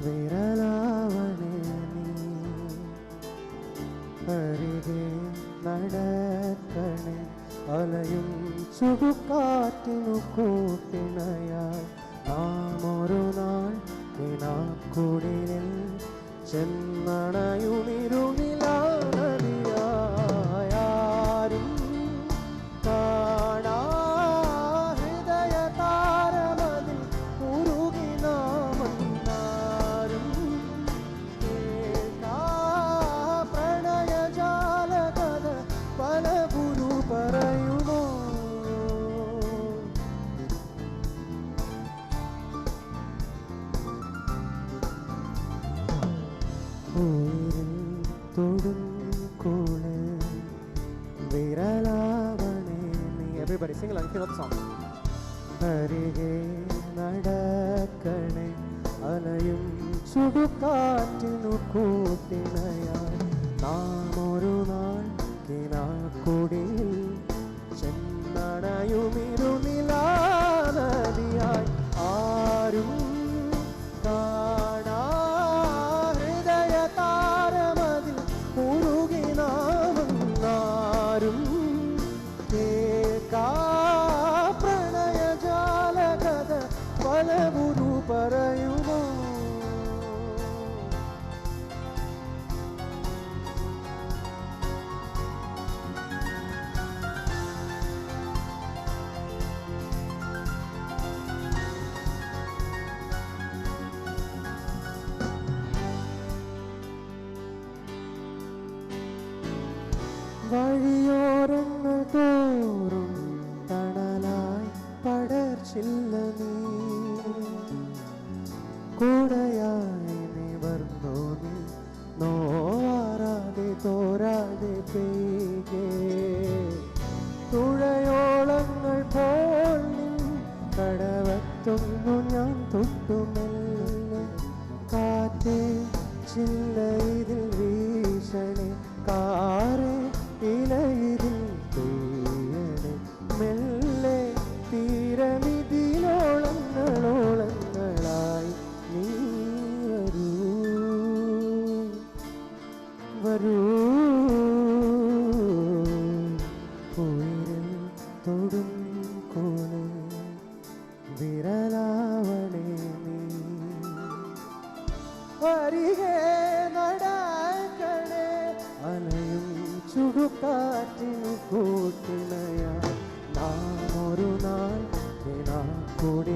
വിരലാവണേ നീ. നാൾ കിണാക്കുടിലിൽ ചെന്നണയുമിരുളിലാനദിയായാരും ഉയരിൽ തൊടും കൂടെ നീ എവറിബഡി സിംഗ് song അരികെ നടക്കണേ അലയും ചുടുകാറ്റിനു കൂട്ടിണയായി നാം ഒരു നാൾ വഴിയോരങ്ങൾ തോറും തണലായി പടർച്ചില്ല നീ. കൂടയായി നിവർന്നു നീ നോവാറാതെ തോരാതെ പെയ്കേ തുഴയോളങ്ങൾ പോൽ കടവത്തുന്നു ഞാൻ തൊട്ടുമെല്ലെ. കാറ്റേ ചില്ല ഇതിൽ വീശണേ കാറ് ഉയരിൽ തൊടും കോളെ വിരലാവണേ നീ അരികെ നടക്കണേ അലയും ചുടുകാറ്റിനു കൂട്ടിണയാ നാം ഒരു നാൾ കിനാക്കുടി ജന്മണയുമിരുനിലാനദിയായാരും